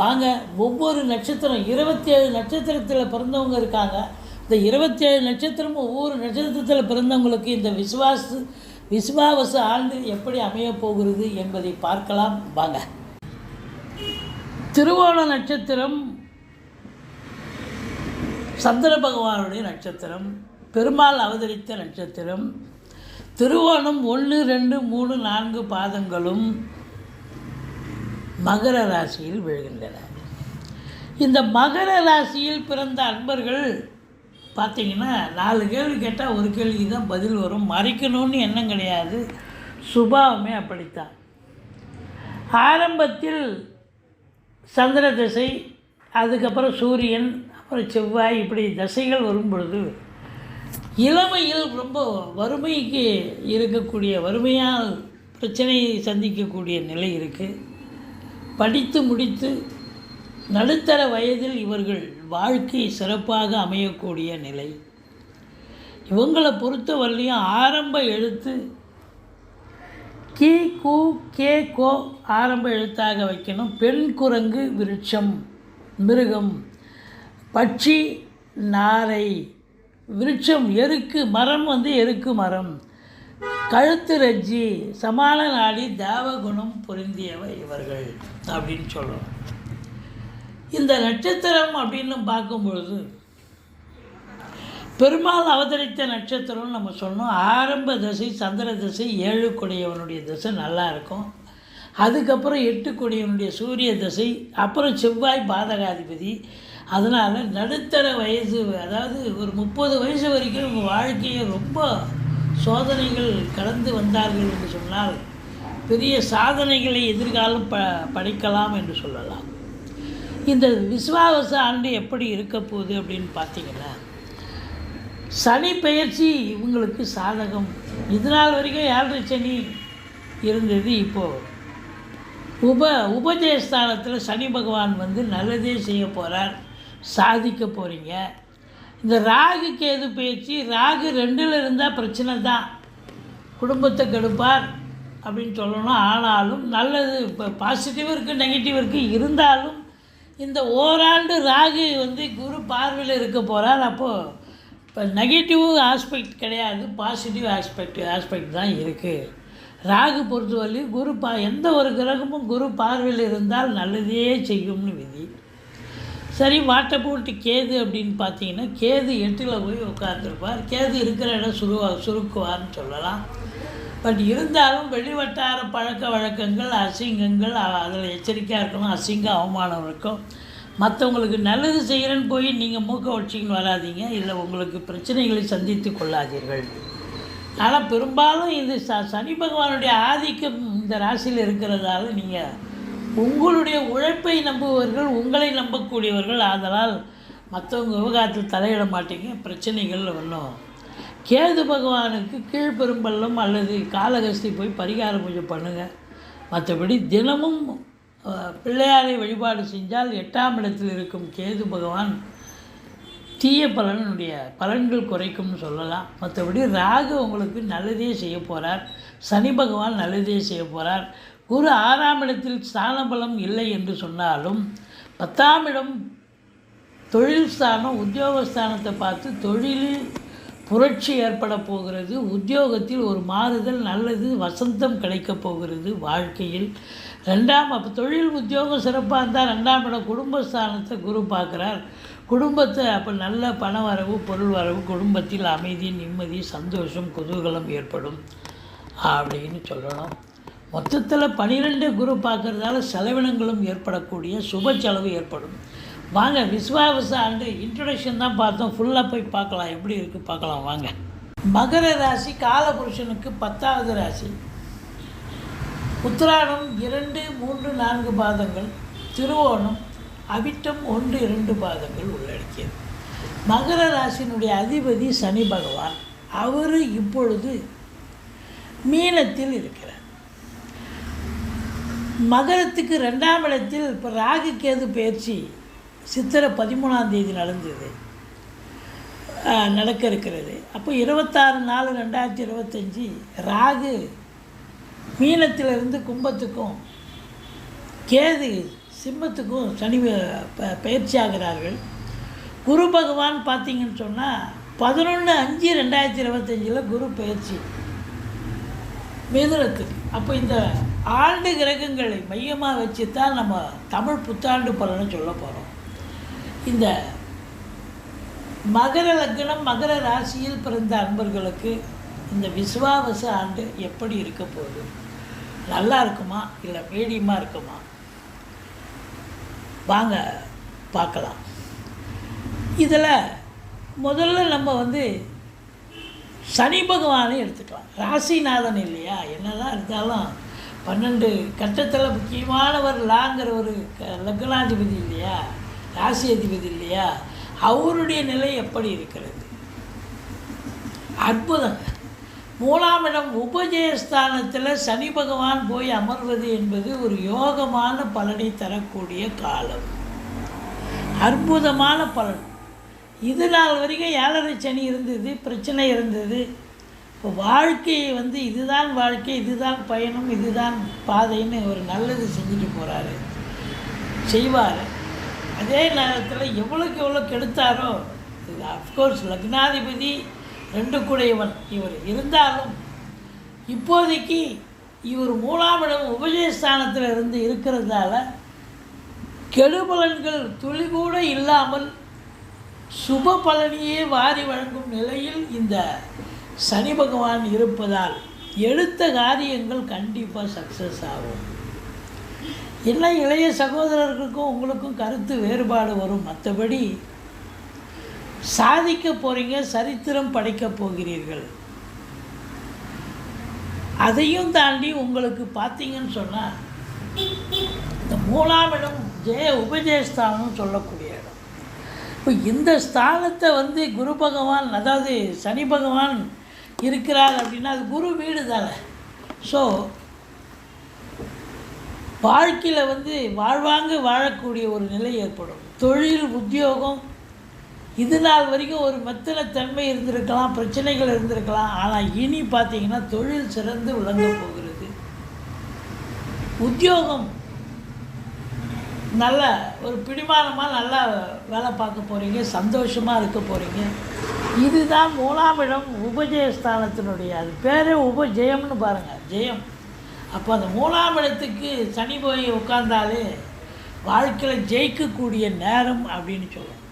வாங்க ஒவ்வொரு நட்சத்திரம் இருபத்தி ஏழு நட்சத்திரத்தில் பிறந்தவங்க இருக்காங்க. இந்த இருபத்தி ஏழு நட்சத்திரமும் ஒவ்வொரு நட்சத்திரத்தில் பிறந்தவங்களுக்கு இந்த விசுவாச விசுவாவச ஆண்டு எப்படி அமையப் போகிறது என்பதை பார்க்கலாம். வாங்க. திருவோண நட்சத்திரம் சந்திர பகவானுடைய நட்சத்திரம் பெருமாள் அவதரித்த நட்சத்திரம் திருவோணம் ஒன்று ரெண்டு மூணு நான்கு பாதங்களும் மகர ராசியில் விழுகின்றன. இந்த மகர ராசியில் பிறந்த அன்பர்கள் பார்த்தீங்கன்னா நாலு கேள்வி கேட்டால் ஒரு கேள்விக்கு தான் பதில் வரும். மறைக்கணும்னு எண்ணம் கிடையாது. சுபாவமே அப்படித்தான். ஆரம்பத்தில் சந்திர திசை அதுக்கப்புறம் சூரியன் அப்புறம் செவ்வாய் இப்படி திசைகள் வரும் பொழுது இளமையில் ரொம்ப வறுமைக்கு இருக்கக்கூடிய வறுமையால் பிரச்சனையை சந்திக்கக்கூடிய நிலை இருக்குது படித்து முடித்து நடுத்தர வயதில் இவர்கள் வாழ்க்கை சிறப்பாக அமையக்கூடிய நிலை. இவங்களை பொறுத்தவரையிலையும் ஆரம்ப எழுத்து கி கு கே கோ ஆரம்ப எழுத்தாக வைக்கணும். பெண் குரங்கு விருட்சம் மிருகம் பட்சி நாரை. விருட்சம் எருக்கு மரம் வந்து எருக்கு மரம். கழுத்து ரஜ்ஜி சமான நாடி தேவகுணம் பொருந்தியவை இவர்கள் அப்படின்னு சொல்கிறோம் இந்த நட்சத்திரம் அப்படின்னு பார்க்கும்பொழுது பெருமாள் அவதரித்த நட்சத்திரம்னு நம்ம சொன்னோம். ஆரம்ப தசை சந்திர தசை ஏழு கொடியவனுடைய தசை நல்லா இருக்கும். அதுக்கப்புறம் எட்டு கொடியவனுடைய சூரிய தசை அப்புறம் செவ்வாய் பாதகாதிபதி. அதனால் நடுத்தர வயசு அதாவது ஒரு முப்பது வயசு வரைக்கும் உங்கள் வாழ்க்கையை ரொம்ப சோதனைகள் கடந்து வந்தார்கள் என்று சொன்னால் பெரிய சாதனைகளை எதிர்காலம் ப படைக்கலாம் என்று சொல்லலாம். இந்த விஸ்வாவச ஆண்டு எப்படி இருக்க போகுது அப்படின்னு பார்த்தீங்கன்னா சனி பெயர்ச்சி இவங்களுக்கு சாதகம். இது நாள் வரைக்கும் ஏழரை சனி இருந்தது இப்போது உப உபஜயஸ்தானத்தில் சனி பகவான் வந்து நல்லதே செய்ய போகிறார் சாதிக்க போகிறீங்க இந்த ராகு கேது பேச்சு ராகு ரெண்டில் இருந்தால் பிரச்சனை தான். குடும்பத்தை கெடுப்பார் அப்படின்னு சொல்லணும். ஆனாலும் நல்லது இப்போ பாசிட்டிவ் இருக்குது நெகட்டிவ் இருக்குது இருந்தாலும் இந்த ஓராண்டு ராகு வந்து குரு பார்வையில் இருக்க போகிறார் அப்போது இப்போ நெகட்டிவ் ஆஸ்பெக்ட் கிடையாது. பாசிட்டிவ் ஆஸ்பெக்ட் ஆஸ்பெக்ட் தான் இருக்குது ராகு பொறுத்தவரையும் குரு பா எந்த ஒரு கிரகமும் குரு பார்வையில் இருந்தால் நல்லதே செய்யும்னு விதி. சரி வாட்டை போட்டு கேது அப்படின்னு பார்த்தீங்கன்னா கேது எட்டில் போய் உட்காந்துருப்பார் கேது இருக்கிற இடம் சுருவா சுருக்குவார்னு சொல்லலாம். பட் இருந்தாலும் வெளிவட்டார பழக்க வழக்கங்கள் அசிங்கங்கள் அதில் எச்சரிக்கையாக இருக்கணும் அசிங்கம் அவமானம் இருக்கும். மற்றவங்களுக்கு நல்லது செய்கிறேன்னு போய் நீங்கள் மூக்க வச்சிங்கன்னு வராதீங்க. இல்லை உங்களுக்கு பிரச்சனைகளை சந்தித்து கொள்ளாதீர்கள். ஆனால் பெரும்பாலும் இது ச சனி பகவானுடைய ஆதிக்கம் இந்த ராசியில் இருக்கிறதால நீங்கள் உங்களுடைய உழைப்பை நம்புபவர்கள் உங்களை நம்பக்கூடியவர்கள். ஆதலால் மற்றவங்க விவகாரத்தில் தலையிட மாட்டீங்க. பிரச்சனைகள் வரணும். கேது பகவானுக்கு கீழ்பெரும்பள்ளம் அல்லது காலகஸ்தி போய் பரிகார பூஜை பண்ணுங்கள் மற்றபடி தினமும் பிள்ளையாரை வழிபாடு செஞ்சால் எட்டாம் இடத்தில் இருக்கும் கேது பகவான் தீய பலனுடைய பலன்கள் குறைக்கும்னு சொல்லலாம். மற்றபடி ராகு உங்களுக்கு நல்லதே செய்ய போகிறார் சனி பகவான் நல்லதே செய்ய போகிறார் குரு ஆறாம் இடத்தில் ஸ்தான பலம் இல்லை என்று சொன்னாலும் பத்தாம் இடம் தொழில் ஸ்தானம் உத்தியோகஸ்தானத்தை பார்த்து தொழிலில் புரட்சி ஏற்பட போகிறது. உத்தியோகத்தில் ஒரு மாறுதல் நல்லது வசந்தம் கிடைக்கப் போகிறது வாழ்க்கையில். ரெண்டாம் அப்போ தொழில் உத்தியோகம் சிறப்பாக இருந்தால் ரெண்டாம் இடம் குடும்பஸ்தானத்தை குரு பார்க்குறார். குடும்பத்தை அப்போ நல்ல பண வரவு பொருள் வரவு குடும்பத்தில் அமைதி நிம்மதி சந்தோஷம் குதூகலம் ஏற்படும் அப்படின்னு சொல்லணும். மொத்தத்தில் பன்னிரெண்டு குரு பார்க்குறதால செலவினங்களும் ஏற்படக்கூடிய சுப செலவு ஏற்படும். வாங்க விஸ்வாவச ஆண்டு இன்ட்ரடக்ஷன் தான் பார்த்தோம். ஃபுல்லாக போய் பார்க்கலாம். எப்படி இருக்குது பார்க்கலாம் வாங்க. மகர ராசி காலபுருஷனுக்கு பத்தாவது ராசி. உத்திராடம் இரண்டு மூன்று நான்கு பாதங்கள். திருவோணம் அவிட்டம் ஒன்று இரண்டு பாதங்கள் உள்ளடக்கியது. மகர ராசியினுடைய அதிபதி சனி பகவான். அவர் இப்பொழுது மீனத்தில் இருக்கிறார். மகரத்துக்கு ரெண்டாம் இடத்தில் இப்போ ராகு கேது பயிற்சி சித்திரை பதிமூணாம் தேதி நடந்தது. நடக்க இருக்கிறது. அப்போ இருபத்தாறு நாலு ரெண்டாயிரத்தி இருபத்தஞ்சி ராகு மீனத்திலிருந்து கும்பத்துக்கும் கேது சிம்மத்துக்கும் சனி ப- பயிற்சி ஆகிறார்கள். குரு பகவான் பார்த்தீங்கன்னு சொன்னால் பதினொன்று அஞ்சு ரெண்டாயிரத்தி இருபத்தஞ்சில் குரு பயிற்சி. மிதுனத்துக்கு. அப்போ இந்த ஆண்டு கிரகங்களை மையமாக வச்சு தான் நம்ம தமிழ் புத்தாண்டு பலன்னு சொல்ல போகிறோம் இந்த மகர லக்னம் மகர ராசியில் பிறந்த அன்பர்களுக்கு இந்த விஸ்வாவச ஆண்டு எப்படி இருக்க போகுது? நல்லா இருக்குமா? இல்லை மீடியமாக இருக்குமா? வாங்க பார்க்கலாம். இதில் முதல்ல நம்ம வந்து சனி பகவானை எடுத்துக்கலாம். ராசிநாதன் இல்லையா? என்னதான் இருந்தாலும் பன்னெண்டு கட்டத்தில் முக்கியமானவர் லாங்கிற ஒரு க- லக்னாதிபதி இல்லையா? ராசி அதிபதி இல்லையா? அவருடைய நிலை எப்படி இருக்கிறது? அற்புதம் மூணாம் இடம் உபஜயஸ்தானத்தில் சனி பகவான் போய் அமர்வது என்பது ஒரு யோகமான பலனை தரக்கூடிய காலம். அற்புதமான பலன். இது நாள் வரைக்கும் ஏழரை சனி இருந்தது பிரச்சனை இருந்தது. இப்போ வாழ்க்கையை வந்து இதுதான் வாழ்க்கை இதுதான் பயணம் இதுதான் பாதைன்னு ஒரு நல்லது செஞ்சுட்டு போகிறாரு செய்வார். அதே நேரத்தில் எவ்வளோக்கு எவ்வளோ கெடுத்தாரோ இது அஃப்கோர்ஸ் லக்னாதிபதி ரெண்டு கூடையவன். இவர் இருந்தாலும் இப்போதைக்கு இவர் மூணாம் இடம் உபஜயஸ்தானத்தில் இருந்து இருக்கிறதால கெடுபலன்கள் துளி கூட இல்லாமல் சுப பலனையே வாரி வழங்கும் நிலையில் இந்த சனி பகவான் இருப்பதால் எடுத்த காரியங்கள் கண்டிப்பாக சக்ஸஸ் ஆகும். என்ன இளைய சகோதரர்களுக்கும் உங்களுக்கும் கருத்து வேறுபாடு வரும். மற்றபடி சாதிக்க போகிறீங்க சரித்திரம் படைக்க போகிறீர்கள். அதையும் தாண்டி உங்களுக்கு பார்த்தீங்கன்னு சொன்னால் இந்த மூணாம் இடம் ஜெய உபஜயஸ்தானம் சொல்லக்கூடிய இடம். இப்போ இந்த ஸ்தானத்தை வந்து குரு பகவான் அதாவது சனி பகவான் இருக்கிறார் அப்படின்னா அது குரு வீடு தானே. ஸோ வாழ்க்கையில் வந்து வாழ்வாங்க வாழக்கூடிய ஒரு நிலை ஏற்படும். தொழில் உத்தியோகம் இது நாள் வரைக்கும் ஒரு மெத்தனத்தன்மை இருந்திருக்கலாம் பிரச்சனைகள் இருந்திருக்கலாம். ஆனால் இனி பார்த்தீங்கன்னா தொழில் சிறந்து விளங்க போகிறது. உத்தியோகம் நல்ல ஒரு பிடிமானமாக நல்லா வேலை பார்க்க போகிறீங்க சந்தோஷமாக இருக்க போகிறீங்க இதுதான் மூணாம் இடம் உபஜயஸ்தானத்தினுடைய அது பேரே உபஜெயம்னு பாருங்கள் ஜெயம். அப்போ அந்த மூணாம் இடத்துக்கு சனி போய் உட்கார்ந்தாலே வாழ்க்கையில் ஜெயிக்கக்கூடிய நேரம் அப்படின்னு சொல்லுவோம்.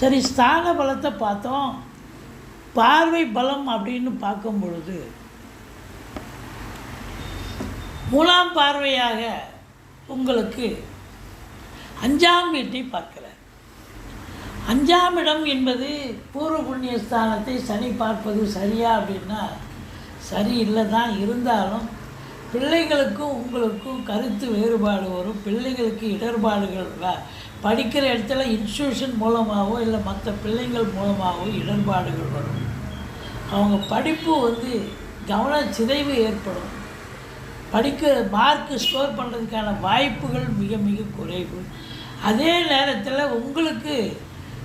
சரி ஸ்தான பலத்தை பார்த்தோம். பார்வை பலம் அப்படின்னு பார்க்கும் பொழுது மூணாம் பார்வையாக உங்களுக்கு அஞ்சாம் வீட்டை பார்க்கிறார். அஞ்சாம் இடம் என்பது பூர்வ புண்ணிய ஸ்தானத்தை சனி பார்ப்பது சரியா அப்படின்னா சரி இல்லை தான் இருந்தாலும் பிள்ளைகளுக்கும் உங்களுக்கும் கருத்து வேறுபாடு வரும். பிள்ளைகளுக்கு இடர்பாடுகள் வ- படிக்கிற இடத்துல இன்ஸ்டியூஷன் மூலமாகவோ இல்லை மற்ற பிள்ளைங்கள் மூலமாகவோ இடர்பாடுகள் வரும். அவங்க படிப்பு வந்து கவன சிதைவு ஏற்படும். படிக்க மார்க்கு ஸ்கோர் பண்ணுறதுக்கான வாய்ப்புகள் மிக மிக குறைவு. அதே நேரத்தில் உங்களுக்கு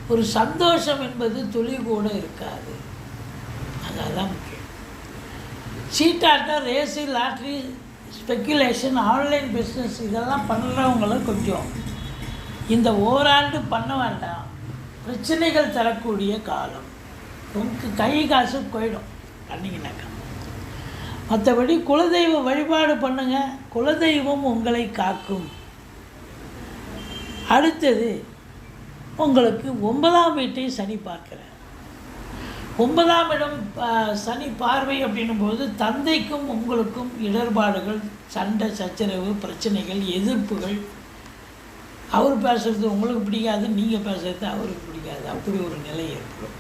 ஒரு சந்தோஷம் என்பது துளி கூட இருக்காது. அதெல்லாம் முக்கியம். சீட்டாட்டம் race lottery speculation online business இதெல்லாம் பண்ணுறவங்கள கொஞ்சம் இந்த ஓராண்டு பண்ண வேண்டாம். பிரச்சனைகள் தரக்கூடிய காலம். உங்களுக்கு கை காசு போயிடும் பண்ணிங்கனாக்கா மற்றபடி குலதெய்வ வழிபாடு பண்ணுங்கள் குலதெய்வம் உங்களை காக்கும். அடுத்தது உங்களுக்கு ஒன்பதாம் வீட்டை சனி பார்க்கிறார். ஒன்பதாம் இடம் சனி பார்வை அப்படின்னும் போது தந்தைக்கும் உங்களுக்கும் இடர்பாடுகள் சண்டை சச்சரவு பிரச்சனைகள் எதிர்ப்புகள். அவர் பேசுகிறது உங்களுக்கு பிடிக்காது நீங்கள் பேசுறது அவருக்கு பிடிக்காது. அப்படி ஒரு நிலை ஏற்படும்.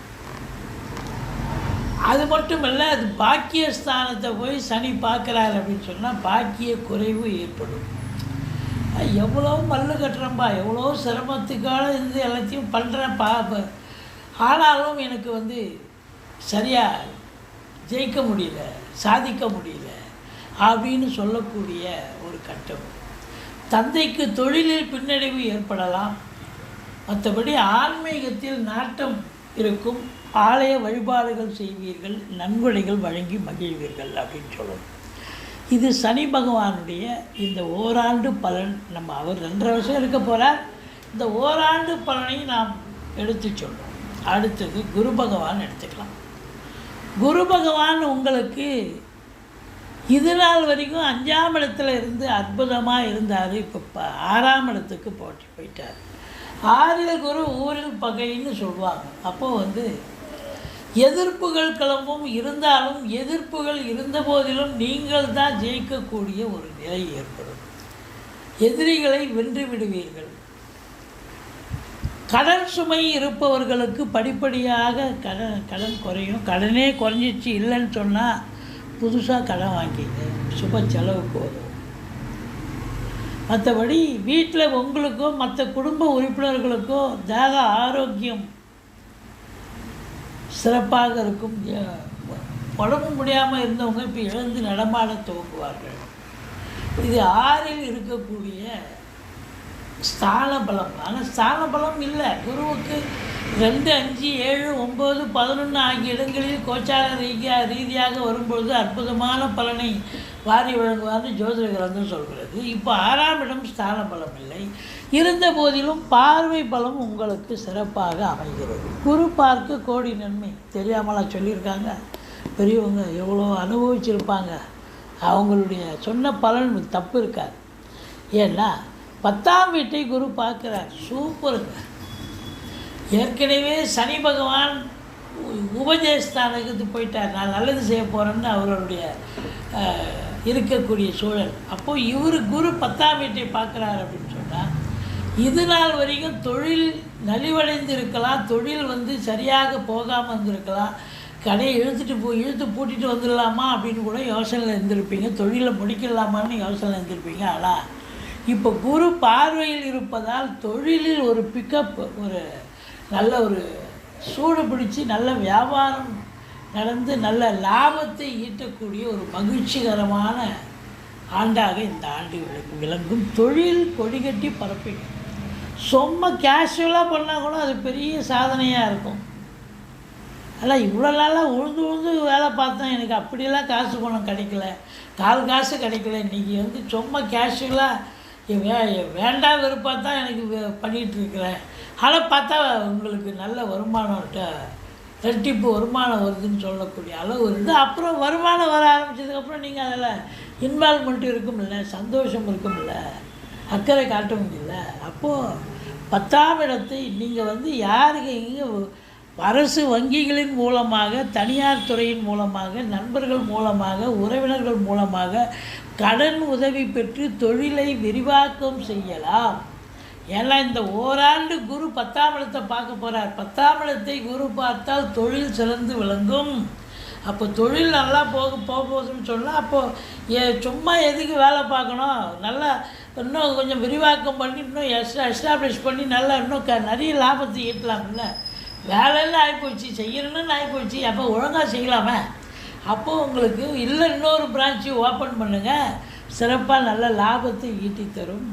அது மட்டும் இல்லை அது பாக்கியஸ்தானத்தை போய் சனி பார்க்குறாரு அப்படின்னு சொன்னால் பாக்கிய குறைவு ஏற்படும். எவ்வளோ மல்லு கட்டுறேன்ப்பா எவ்வளோ சிரமத்துக்காக இருந்து எல்லாத்தையும் பண்ணுறேன் பா ப- ஆனாலும் எனக்கு வந்து சரியாக ஜெயிக்க முடியல சாதிக்க முடியல அப்படின்னு சொல்லக்கூடிய ஒரு கட்டம். தந்தைக்கு தொழிலில் பின்னடைவு ஏற்படலாம். மற்றபடி ஆன்மீகத்தில் நாட்டம் இருக்கும். ஆலய வழிபாடுகள் செய்வீர்கள் நன்கொடைகள் வழங்கி மகிழ்வீர்கள் அப்படின்னு சொல்லணும். இது சனி பகவானுடைய இந்த ஓராண்டு பலன். நம்ம அவர் ரெண்டரை வருஷம் இருக்க போகிறார் இந்த ஓராண்டு பலனை நாம் எடுத்து சொல்றோம். அடுத்தது குரு பகவான் எடுத்துக்கலாம். குரு பகவான் உங்களுக்கு இது நாள் வரைக்கும் அஞ்சாம் இடத்துல இருந்து அற்புதமாக இருந்தார். இப்போ ப- ஆறாம் இடத்துக்கு போட்டி போயிட்டார். ஆறில் குரு ஊரில் பகைன்னு சொல்லுவாங்க. அப்போ வந்து எதிர்ப்புகள் கிளம்பும் இருந்தாலும் எதிர்ப்புகள் இருந்த போதிலும் நீங்கள் தான் ஜெயிக்கக்கூடிய ஒரு நிலை ஏற்படும். எதிரிகளை வென்று விடுவீர்கள். கடன் சுமை இருப்பவர்களுக்கு படிப்படியாக கடன் கடன் குறையும். கடனே குறைஞ்சிச்சு இல்லைன்னு சொன்னால் புதுசாக கடன் வாங்கிங்க. சுப செலவுக்கு வரும். மற்றபடி வீட்டில் உங்களுக்கோ மற்ற குடும்ப உறுப்பினர்களுக்கோ தேக ஆரோக்கியம் சிறப்பாக இருக்கும். உடம்பு முடியாமல் இருந்தவங்க இப்போ எழுந்து நடமாட துவங்குவார்கள். இது ஆறில் இருக்கக்கூடிய ஸ்தான பலம் ஆனால் ஸ்தான பலம் இல்லை. குருவுக்கு ரெண்டு அஞ்சு ஏழு ஒம்பது பதினொன்று ஆகிய இடங்களில் கோச்சார ரீதியாக ரீதியாக வரும்பொழுது அற்புதமான பலனை வாரி வழங்குவார்னு ஜோதிட கிரந்தம் சொல்கிறது. இப்போ ஆறாம் இடம் ஸ்தான பலம் இல்லை. இருந்த போதிலும் பார்வை பலம் உங்களுக்கு சிறப்பாக அமைகிறது. குரு பார்க்க கோடி நன்மை. தெரியாமலா சொல்லியிருக்காங்க. பெரியவங்க எவ்வளோ அனுபவிச்சிருப்பாங்க. அவங்களுடைய சொன்ன பலன் தப்பு இருக்காது. ஏன்னா பத்தாம் வீட்டை குரு பார்க்குறார். சூப்பருங்க ஏற்கனவே சனி பகவான் உ- போயிட்டார். நான் நல்லது செய்ய போகிறேன்னு அவருடைய இருக்கக்கூடிய சூழல். அப்போது இவர் குரு பத்தாம் வீட்டை பார்க்குறாரு அப்படின்னு சொன்னால் இது நாள் வரைக்கும் தொழில் நலிவடைந்திருக்கலாம் தொழில் வந்து சரியாக போகாமல் இருந்திருக்கலாம் கடையை இழுத்துட்டு போய் இழுத்து பூட்டிட்டு வந்துடலாமா அப்படின்னு கூட யோசனையில் இருந்திருப்பீங்க. தொழிலை முடிக்கலாமான்னு யோசனை இருந்திருப்பீங்க. ஆனால் இப்போ குரு பார்வையில் இருப்பதால் தொழிலில் ஒரு பிக்கப் ஒரு நல்ல ஒரு சூடு பிடிச்சி நல்ல வியாபாரம் நடந்து நல்ல லாபத்தை ஈட்டக்கூடிய ஒரு மகிழ்ச்சிகரமான ஆண்டாக இந்த ஆண்டு விளங்கும். விளங்கும். தொழில் கொடிகட்டி பரப்பிங்க சும்மா கேஷுவலாக பண்ணால் கூட அது பெரிய சாதனையாக இருக்கும். ஆனால் இவ்வளோ நாளாக உழுந்து உழுந்து வேலை பார்த்தேன். எனக்கு அப்படியெல்லாம் காசு பணம் கிடைக்கல. கால் காசு கிடைக்கல. இன்றைக்கி வந்து சும்மா கேஷுவலாக வே வேண்டாம் விருப்பாக தான் எனக்கு பண்ணிகிட்ருக்கிறேன் இருக்கிறேன் ஆனால் பார்த்தா உங்களுக்கு நல்ல வருமானம் ரெட்டிப்பு வருமானம் வருதுன்னு சொல்லக்கூடிய அளவு இருந்து அப்புறம் வருமானம் வர ஆரம்பிச்சதுக்கப்புறம் நீங்கள் அதில் இன்வால்மெண்ட் இருக்கும்ல சந்தோஷம் இருக்கும்ல அக்கறை காட்ட முடியல. அப்போது பத்தாம் இடத்தை நீங்கள் வந்து யாருக்கு இங்கே அரசு வங்கிகளின் மூலமாக தனியார் துறையின் மூலமாக நண்பர்கள் மூலமாக உறவினர்கள் மூலமாக கடன் உதவி பெற்று தொழிலை விரிவாக்கம் செய்யலாம். ஏன்னா இந்த ஓராண்டு குரு பத்தாம் இடத்தை பார்க்க போகிறார் பத்தாம் இடத்தை குரு பார்த்தால் தொழில் சிறந்து விளங்கும். அப்போ தொழில் நல்லா போக போக போகுதுன்னு சொன்னால் அப்போது ஏ சும்மா எதுக்கு வேலை பார்க்கணும்? நல்லா இன்னும் கொஞ்சம் விரிவாக்கம் பண்ணி இன்னும் எஸ்டா எஸ்டாப்ளிஷ் பண்ணி நல்லா இன்னும் க நிறைய லாபத்தை ஈட்டலாம்ல. வேலைன்னு ஆகிப்போச்சு செய்யணும்னு ஆகிப்போச்சு அப்போ ஒழுங்காக செய்யலாமே. அப்போது உங்களுக்கு இல்லை இன்னொரு பிரான்ச்சு ஓப்பன் பண்ணுங்கள் சிறப்பாக நல்ல லாபத்தை ஈட்டி தரும்.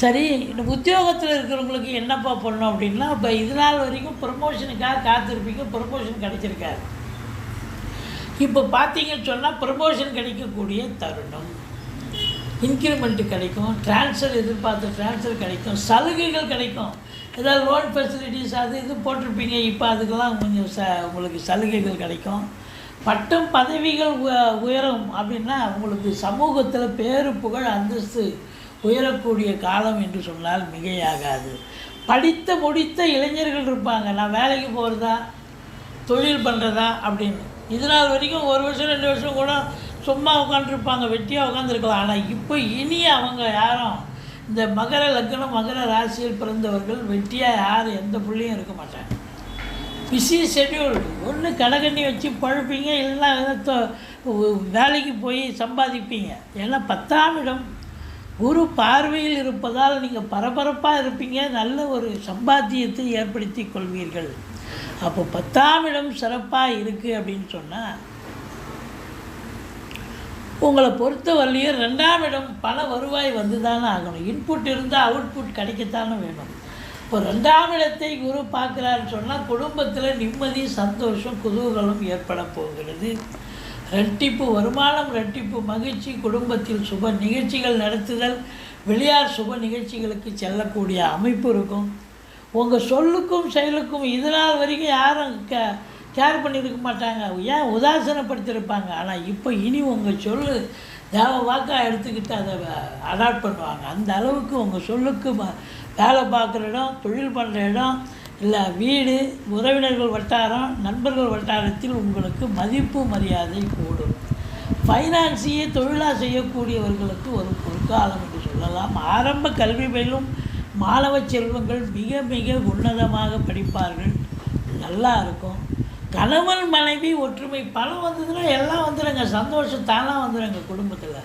சரி இந்த உத்தியோகத்தில் இருக்கிறவங்களுக்கு என்னப்பா பண்ணணும் அப்படின்னா இப்போ இது நாள் வரைக்கும் ப்ரமோஷனுக்காக காத்திருப்பீங்க ப்ரொமோஷன் கிடைச்சிருக்காரு இப்போ பார்த்தீங்கன்னு சொன்னால் ப்ரமோஷன் கிடைக்கக்கூடிய தருணம். இன்க்ரிமெண்ட்டு கிடைக்கும் ட்ரான்ஸ்ஃபர் எதிர்பார்த்த ட்ரான்ஸ்ஃபர் கிடைக்கும் சலுகைகள் கிடைக்கும். ஏதாவது லோன் ஃபெசிலிட்டிஸ் அது இது போட்டிருப்பீங்க இப்போ அதுக்கெல்லாம் கொஞ்சம் ச உங்களுக்கு சலுகைகள் கிடைக்கும். பட்டம் பதவிகள் உ- உயரும் அப்படின்னா உங்களுக்கு சமூகத்தில் பேரு புகழ் அந்தஸ்து உயரக்கூடிய காலம் என்று சொன்னால் மிகையாகாது. படித்த முடித்த இளைஞர்கள் இருப்பாங்க. நான் வேலைக்கு போகிறதா தொழில் பண்ணுறதா அப்படின்னு. இது நாள் வரைக்கும் ஒரு வருஷம் ரெண்டு வருஷம் கூட சும்மா உட்காந்துருப்பாங்க வெட்டியாக உட்காந்துருக்கலாம் ஆனால் இப்போ இனி அவங்க யாரும் இந்த மகர லக்னம் மகர ராசியில் பிறந்தவர்கள் வெட்டியாக யாரும் எந்த பிள்ளையும் இருக்க மாட்டாங்க. பிஸி ஷெட்யூல் ஒன்று கடகண்ணி வச்சு பழப்பீங்க இல்லைன்னா தொ- வேலைக்கு போய் சம்பாதிப்பீங்க. ஏன்னா பத்தாம் இடம். குரு பார்வையில் இருப்பதால் நீங்கள் பரபரப்பாக இருப்பீங்க. நல்ல ஒரு சம்பாத்தியத்தை ஏற்படுத்தி கொள்வீர்கள். அப்போ பத்தாம் இடம் சிறப்பாக இருக்குது அப்படின்னு சொன்னால் உங்களை பொறுத்த வரலையும் ரெண்டாம் இடம் பல வருவாய் வந்து தானே ஆகணும். இன்புட் இருந்தால் அவுட்புட் கிடைக்கத்தானே வேணும். இப்போ ரெண்டாம் இடத்தை குரு பார்க்குறாருன்னு சொன்னால் குடும்பத்தில் நிம்மதி சந்தோஷம் குதூகலம் ஏற்பட போகிறது. ரெட்டிப்பு வருமானம் ரெட்டிப்பு மகிழ்ச்சி குடும்பத்தில் சுப நிகழ்ச்சிகள் நடத்துதல் வெளியார் சுப நிகழ்ச்சிகளுக்கு செல்லக்கூடிய அமைப்பு இருக்கும். உங்கள் சொல்லுக்கும் செயலுக்கும் இதனால் வரைக்கும் யாரும் க கேர் பண்ணியிருக்க மாட்டாங்க. ஏன் உதாசீனப்படுத்தியிருப்பாங்க? ஆனால் இப்போ இனி உங்கள் சொல்லு தேவ வாக்காக எடுத்துக்கிட்டு அதை அடாப்ட் பண்ணுவாங்க. அந்த அளவுக்கு உங்கள் சொல்லுக்கு வேலை பார்க்குற இடம் தொழில் பண்ணுற இடம் இல்லை வீடு உறவினர்கள் வட்டாரம் நண்பர்கள் வட்டாரத்தில் உங்களுக்கு மதிப்பு மரியாதை கூடும். ஃபைனான்ஸையே தொழிலாக செய்யக்கூடியவர்களுக்கு ஒரு பொற்காலம் என்று சொல்லலாம். ஆரம்ப கல்வி பயிலும் மாணவ செல்வங்கள் மிக மிக உன்னதமாக படிப்பார்கள். நல்லா இருக்கும். கணவன் மனைவி ஒற்றுமை பணம் வந்ததுன்னா எல்லாம் வந்துடுங்க சந்தோஷம் தானாக வந்துடுங்க குடும்பத்தில்.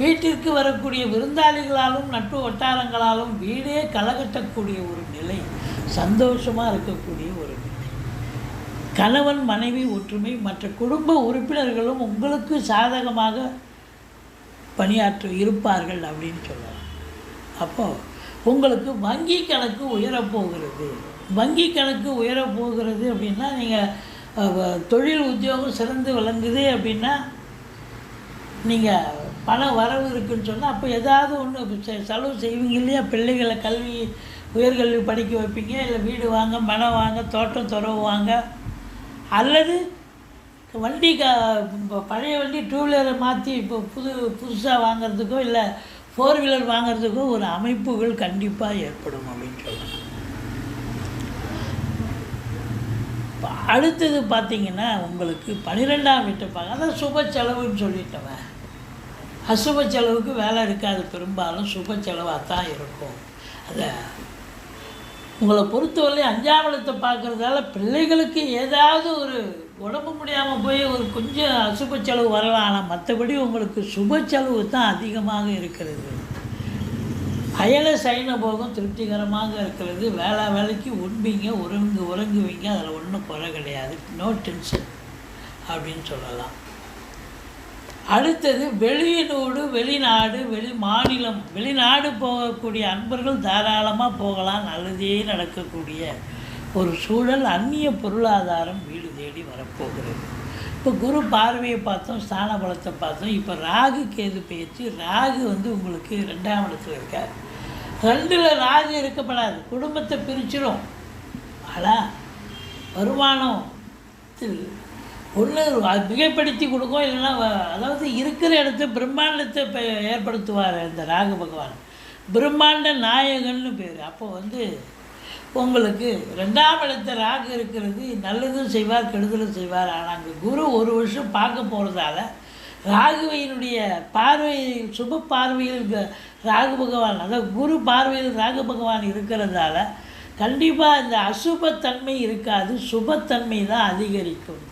வீட்டிற்கு வரக்கூடிய விருந்தாளிகளாலும் நட்பு வட்டாரங்களாலும் வீடே கலகட்டக்கூடிய ஒரு நிலை சந்தோஷமாக இருக்கக்கூடிய ஒரு நிலை. கணவன் மனைவி ஒற்றுமை மற்ற குடும்ப உறுப்பினர்களும் உங்களுக்கு சாதகமாக பணியாற்ற இருப்பார்கள் அப்படின்னு சொல்லலாம். அப்போது உங்களுக்கு வங்கி கணக்கு உயரப்போகிறது. வங்கி கணக்கு உயரப்போகிறது அப்படின்னா நீங்கள் தொழில் உத்தியோகம் சிறந்து விளங்குது அப்படின்னா நீங்கள் பணம் வரவு இருக்குன்னு சொன்னால் அப்போ ஏதாவது ஒன்று செலவு செய்வீங்க இல்லையா? பிள்ளைகளை கல்வி உயர்கல்வி படிக்க வைப்பீங்க இல்லை வீடு வாங்க மனம் வாங்க தோட்டம் துறவு வாங்க அல்லது வண்டி க இப்போ பழைய வண்டி டூ வீலரை மாற்றி இப்போ புது புதுசாக வாங்குறதுக்கோ இல்லை ஃபோர் வீலர் வாங்கிறதுக்கும் ஒரு அமைப்புகள் கண்டிப்பாக ஏற்படும் அப்படின்னு சொல்லலாம் அடுத்தது பார்த்தீங்கன்னா உங்களுக்கு பன்னிரெண்டாம் வீட்டை பார்க்க அதான் சுப செலவுன்னு சொல்லிட்டவன். அசுப செலவுக்கு வேலை இருக்காது பெரும்பாலும் சுப செலவாக தான் இருக்கும். அதை உங்களை பொறுத்தவரை அஞ்சாவளத்தை பார்க்குறதால பிள்ளைகளுக்கு ஏதாவது ஒரு உடம்பு முடியாமல் போய் ஒரு கொஞ்சம் அசுப செலவு வரலாம் ஆனால் மற்றபடி உங்களுக்கு சுப செலவு தான் அதிகமாக இருக்கிறது. அயல சைன போகம் திருப்திகரமாக இருக்கிறது. வேலை வேலைக்கு உண்பீங்க உறங்கு உறங்குவீங்க அதில் ஒன்றும் குறை கிடையாது. நோ டென்ஷன் அப்படின்னு சொல்லலாம். அடுத்தது வெளியினோடு வெளிநாடு வெளி மாநிலம் வெளிநாடு போகக்கூடிய அன்பர்கள் தாராளமாக போகலாம். நல்லதே நடக்கக்கூடிய ஒரு சூழல் அந்நிய பொருளாதாரம் வீடு தேடி வரப்போகிறது. இப்போ குரு பார்வையை பார்த்தோம் ஸ்தான பலத்தை பார்த்தோம். இப்போ ராகு கேது பேச்சு ராகு வந்து உங்களுக்கு ரெண்டாம் இடத்துல இருக்கார். ரெண்டில் ராகு இருக்கப்படாது குடும்பத்தை பிரிச்சிடும் ஆனால் வருமானத்தில் ஒன்று மிகைப்படுத்தி கொடுக்கும் இல்லைன்னா அதாவது இருக்கிற இடத்த பிரம்மாண்டத்தை இப்போ ஏற்படுத்துவார் இந்த ராகு பகவான். பிரம்மாண்ட நாயகன்னு பேர். அப்போ வந்து உங்களுக்கு ரெண்டாம் இடத்த ராகு இருக்கிறது நல்லதும் செய்வார் கெடுதலும் செய்வார். ஆனால் அங்கே குரு ஒரு வருஷம் பார்க்க போகிறதால ராகுவையினுடைய பார்வை சுப பார்வையில் ராகு பகவான் அதாவது குரு பார்வையில் ராகு பகவான் இருக்கிறதால கண்டிப்பாக இந்த அசுபத்தன்மை இருக்காது சுபத்தன்மை தான் அதிகரிக்கும்.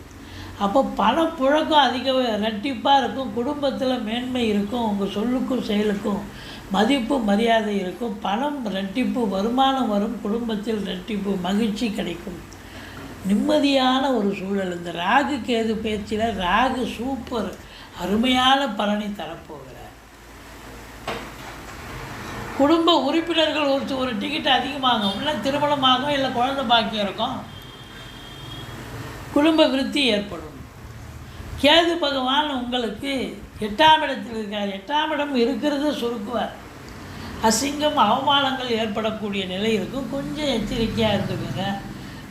அப்போ பணப்புழக்கம் அதிக ரெட்டிப்பாக இருக்கும் குடும்பத்தில் மேன்மை இருக்கும் உங்கள் சொல்லுக்கும் செயலுக்கும் மதிப்பு மரியாதை இருக்கும் பணம் ரெட்டிப்பு வருமானம் வரும் குடும்பத்தில் ரெட்டிப்பு மகிழ்ச்சி கிடைக்கும். நிம்மதியான ஒரு சூழல். இந்த ராகு கேது பேச்சில் ராகு சூப்பர் அருமையான பலனை தரப்போகிறார். குடும்ப உறுப்பினர்கள் ஒரு ஒரு டிக்கெட் அதிகமாகும். இல்லை திருமணமாகும் இல்லை குழந்தை பாக்கியம் இருக்கும். குடும்ப விருத்தி ஏற்படும். கேது பகவான் உங்களுக்கு எட்டாம் இடத்தில் இருக்கார். எட்டாம் இடம் இருக்கிறத சுருக்குவார். அசிங்கம் அவமானங்கள் ஏற்படக்கூடிய நிலை இருக்கும். கொஞ்சம் எச்சரிக்கையாக இருந்துக்கோங்க.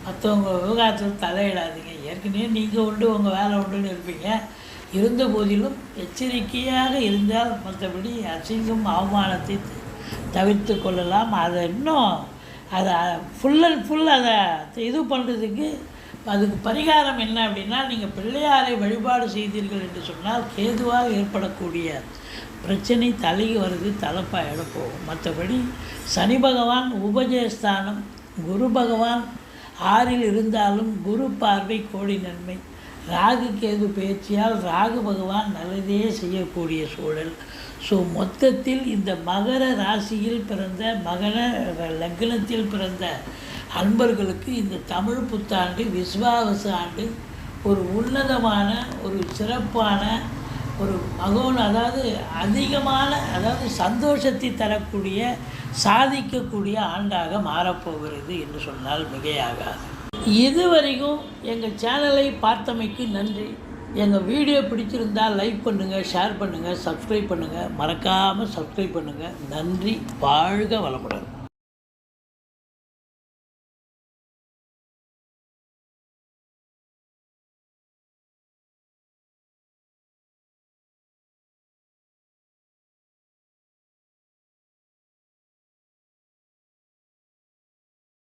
மற்றவங்க விவகாரத்தில் தலையிடாதீங்க. ஏற்கனவே நீங்கள் உண்டு உங்கள் வேலை உண்டுன்னு இருப்பீங்க. இருந்த போதிலும் எச்சரிக்கையாக இருந்தால் மற்றபடி அசிங்கம் அவமானத்தை தவிர்த்து கொள்ளலாம். அதை இன்னும் அதை ஃபுல் அண்ட் ஃபுல் அதை இது பண்ணுறதுக்கு அதுக்கு பரிகாரம் என்ன அப்படின்னா நீங்கள் பிள்ளையாரை வழிபாடு செய்தீர்கள் என்று சொன்னால் கேதுவாக ஏற்படக்கூடிய பிரச்சனை தலைக்கு வருது தலைப்பாயிட போகும். மற்றபடி சனி பகவான் உபஜயஸ்தானம் குரு பகவான் ஆறில் இருந்தாலும் குரு பார்வை கோடி நன்மை. ராகு கேது பயிற்சியால் ராகு பகவான் நல்லதே செய்யக்கூடிய சூழல். ஸோ மொத்தத்தில் இந்த மகர ராசியில் பிறந்த மகர லக்னத்தில் பிறந்த அன்பர்களுக்கு இந்த தமிழ் புத்தாண்டு விஸ்வாவச ஆண்டு ஒரு உன்னதமான ஒரு சிறப்பான ஒரு மகோன் அதாவது அதிகமான அதாவது சந்தோஷத்தை தரக்கூடிய சாதிக்கக்கூடிய ஆண்டாக மாறப்போகிறது என்று சொன்னால் மிகையாகாது. இதுவரைக்கும் எங்கள் சேனலை பார்த்தமைக்கு நன்றி. எங்கள் வீடியோ பிடிச்சிருந்தால் லைக் பண்ணுங்கள் ஷேர் பண்ணுங்கள் சப்ஸ்கிரைப் பண்ணுங்கள் மறக்காமல் சப்ஸ்கிரைப் பண்ணுங்கள் நன்றி. வாழ்க வளமுடன்.